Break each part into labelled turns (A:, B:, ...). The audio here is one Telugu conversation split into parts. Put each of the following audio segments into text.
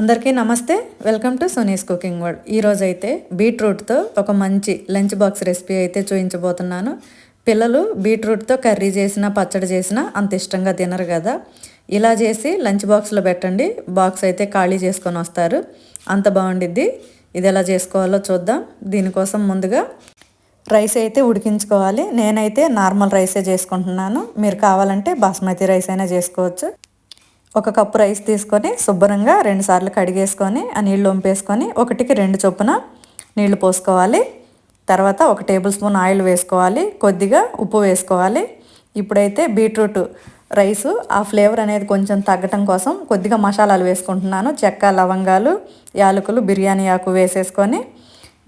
A: అందరికీ నమస్తే. Welcome to Soni's cooking world. ఈరోజు అయితే బీట్రూట్తో ఒక మంచి లంచ్ బాక్స్ రెసిపీ అయితే చూపించబోతున్నాను పిల్లలు బీట్రూట్తో కర్రీ చేసినా పచ్చడి చేసినా అంత ఇష్టంగా తినరు కదా. ఇలా చేసి లంచ్ బాక్స్లో పెట్టండి. బాక్స్ అయితే ఖాళీ చేసుకొని వస్తారు. అంత బాగుండిద్ది. ఇది ఎలా చేసుకోవాలో చూద్దాం. దీనికోసం ముందుగా రైస్ అయితే ఉడికించుకోవాలి. నేనైతే నార్మల్ రైసే చేసుకుంటున్నాను. మీరు కావాలంటే బాస్మతి రైస్ అయినా చేసుకోవచ్చు. ఒక కప్పు రైస్ తీసుకొని శుభ్రంగా రెండుసార్లు కడిగేసుకొని ఆ నీళ్ళు వంపేసుకొని ఒకటికి రెండు చొప్పున నీళ్ళు పోసుకోవాలి. తర్వాత ఒక టేబుల్ స్పూన్ ఆయిల్ వేసుకోవాలి. కొద్దిగా ఉప్పు వేసుకోవాలి. ఇప్పుడైతే బీట్రూట్ రైసు ఆ ఫ్లేవర్ అనేది కొంచెం తగ్గటం కోసం కొద్దిగా మసాలాలు వేసుకుంటున్నాను. చెక్క లవంగాలు యాలకులు బిర్యానీ ఆకు వేసేసుకొని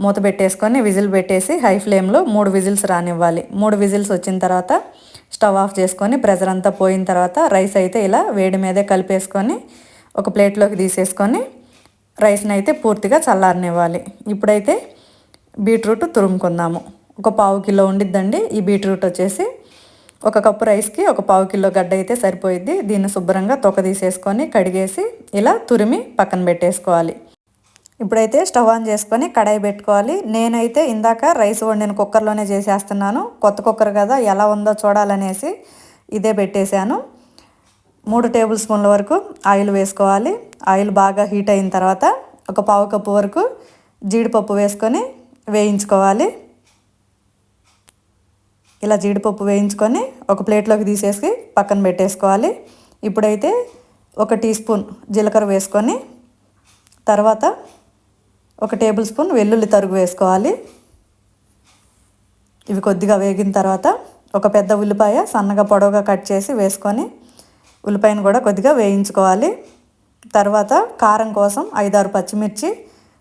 A: మూత పెట్టేసుకొని విజిల్ పెట్టేసి హై ఫ్లేమ్లో మూడు విజిల్స్ రానివ్వాలి. మూడు విజిల్స్ వచ్చిన తర్వాత స్టవ్ ఆఫ్ చేసుకొని ప్రెజర్ అంతా పోయిన తర్వాత రైస్ అయితే ఇలా వేడి మీదే కలిపేసుకొని ఒక ప్లేట్లోకి తీసేసుకొని రైస్ని అయితే పూర్తిగా చల్లారనివ్వాలి. ఇప్పుడైతే బీట్రూట్ తురుముకుందాము. ఒక పావు కిలో ఉండిద్దండి. ఈ బీట్రూట్ వచ్చేసి ఒక కప్పు రైస్కి ఒక పావు కిలో గడ్డ అయితే సరిపోయిద్ది. దీన్ని శుభ్రంగా తొక్క తీసేసుకొని కడిగేసి ఇలా తురిమి పక్కన పెట్టేసుకోవాలి. ఇప్పుడైతే స్టవ్ ఆన్ చేసుకొని కడాయి పెట్టుకోవాలి. నేనైతే ఇందాక రైస్ వండిన కుక్కర్లోనే చేసేస్తున్నాను. కొత్త కుక్కర్ కదా ఎలా ఉందో చూడాలనేసి ఇదే పెట్టేశాను. మూడు టేబుల్ స్పూన్ల వరకు ఆయిల్ వేసుకోవాలి. ఆయిల్ బాగా హీట్ అయిన తర్వాత ఒక పావు కప్పు వరకు జీడిపప్పు వేసుకొని వేయించుకోవాలి. ఇలా జీడిపప్పు వేయించుకొని ఒక ప్లేట్లోకి తీసేసి పక్కన పెట్టేసుకోవాలి. ఇప్పుడైతే ఒక టీ స్పూన్ జీలకర్ర వేసుకొని తర్వాత ఒక టేబుల్ స్పూన్ వెల్లుల్లి తరుగు వేసుకోవాలి. ఇవి కొద్దిగా వేగిన తర్వాత ఒక పెద్ద ఉల్లిపాయ సన్నగా పొడవుగా కట్ చేసి వేసుకొని ఉల్లిపాయను కూడా కొద్దిగా వేయించుకోవాలి. తర్వాత కారం కోసం ఐదారు పచ్చిమిర్చి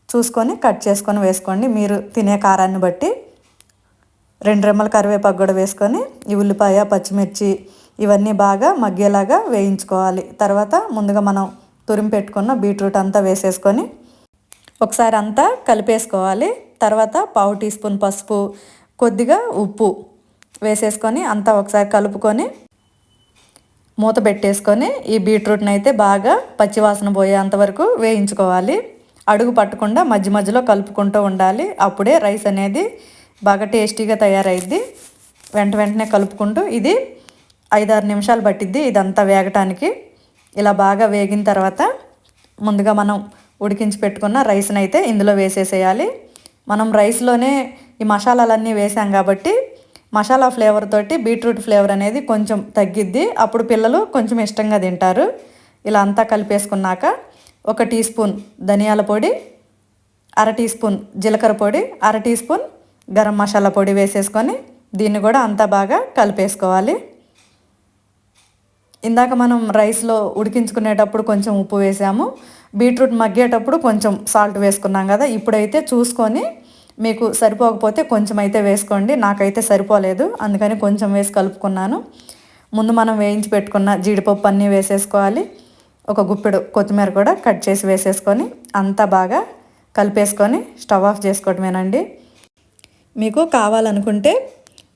A: చూసుకొని కట్ చేసుకొని వేసుకోండి. మీరు తినే కారాన్ని బట్టి రెండు రెమ్మల కరివేపాకు కూడా వేసుకొని ఈ ఉల్లిపాయ పచ్చిమిర్చి ఇవన్నీ బాగా మగ్గేలాగా వేయించుకోవాలి. తర్వాత ముందుగా మనం తురిమి పెట్టుకున్న బీట్రూట్ అంతా వేసేసుకొని ఒకసారి అంతా కలిపేసుకోవాలి. తర్వాత పావు టీ స్పూన్ పసుపు కొద్దిగా ఉప్పు వేసేసుకొని అంతా ఒకసారి కలుపుకొని మూత పెట్టేసుకొని ఈ బీట్రూట్ని అయితే బాగా పచ్చివాసన పోయేంత వరకు వేయించుకోవాలి. అడుగు పట్టకుండా మధ్య మధ్యలో కలుపుకుంటూ ఉండాలి. అప్పుడే రైస్ అనేది బాగా టేస్టీగా తయారైద్ది. వెంట వెంటనే కలుపుకుంటూ ఇది ఐదారు నిమిషాలు పట్టిద్ది ఇదంతా వేగటానికి. ఇలా బాగా వేగిన తర్వాత ముందుగా మనం ఉడికించి పెట్టుకున్న రైస్ని అయితే ఇందులో వేసేసేయాలి. మనం రైస్లోనే ఈ మసాలాలన్నీ వేసాం కాబట్టి మసాలా ఫ్లేవర్ తోటి బీట్రూట్ ఫ్లేవర్ అనేది కొంచెం తగ్గిద్ది. అప్పుడు పిల్లలు కొంచెం ఇష్టంగా తింటారు. ఇలా అంతా కలిపేసుకున్నాక ఒక టీ స్పూన్ ధనియాల పొడి అర టీ స్పూన్ జీలకర్ర పొడి అర టీ స్పూన్ గరం మసాలా పొడి వేసేసుకొని దీన్ని కూడా అంతా బాగా కలిపేసుకోవాలి. ఇందాక మనం రైస్లో ఉడికించుకునేటప్పుడు కొంచెం ఉప్పు వేసాము బీట్రూట్ మగ్గేటప్పుడు కొంచెం సాల్ట్ వేసుకున్నాం కదా ఇప్పుడైతే చూసుకొని మీకు సరిపోకపోతే కొంచెం అయితే వేసుకోండి నాకైతే సరిపోలేదు అందుకని కొంచెం వేసి కలుపుకున్నాను. ముందు మనం వేయించి పెట్టుకున్న జీడిపప్పు అన్నీ వేసేసుకోవాలి ఒక గుప్పెడు కొత్తిమీర కూడా కట్ చేసి వేసేసుకొని అంతా బాగా కలిపేసుకొని స్టవ్ ఆఫ్ చేసుకోవటమేనండి. మీకు కావాలనుకుంటే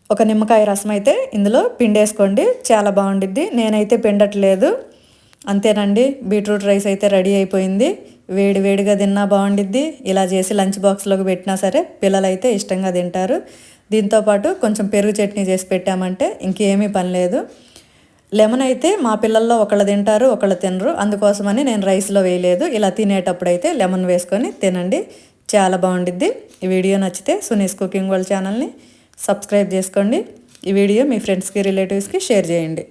A: ఒక నిమ్మకాయ రసం అయితే ఇందులో పిండేసుకోండి చాలా బాగుండిద్ది. నేనైతే పిండట్లేదు. అంతేనండి. బీట్రూట్ రైస్ అయితే రెడీ అయిపోయింది. వేడి వేడిగా తిన్నా బాగుండిద్ది. ఇలా చేసి లంచ్ బాక్స్లోకి పెట్టినా సరే పిల్లలైతే ఇష్టంగా తింటారు. దీంతోపాటు కొంచెం పెరుగు చట్నీ చేసి పెట్టామంటే ఇంకేమీ పని లేదు. లెమన్ అయితే మా పిల్లల్లో ఒకళ్ళు తింటారు ఒకళ్ళు తినరు. అందుకోసమని నేను రైస్లో వేయలేదు. ఇలా తినేటప్పుడు అయితే లెమన్ వేసుకొని తినండి. చాలా బాగుండిద్ది. ఈ వీడియో నచ్చితే సునీస్ కుకింగ్ వాళ్ళ ఛానల్ని సబ్స్క్రైబ్ చేసుకోండి. ఈ వీడియో మీ ఫ్రెండ్స్కి రిలేటివ్స్కి షేర్ చేయండి.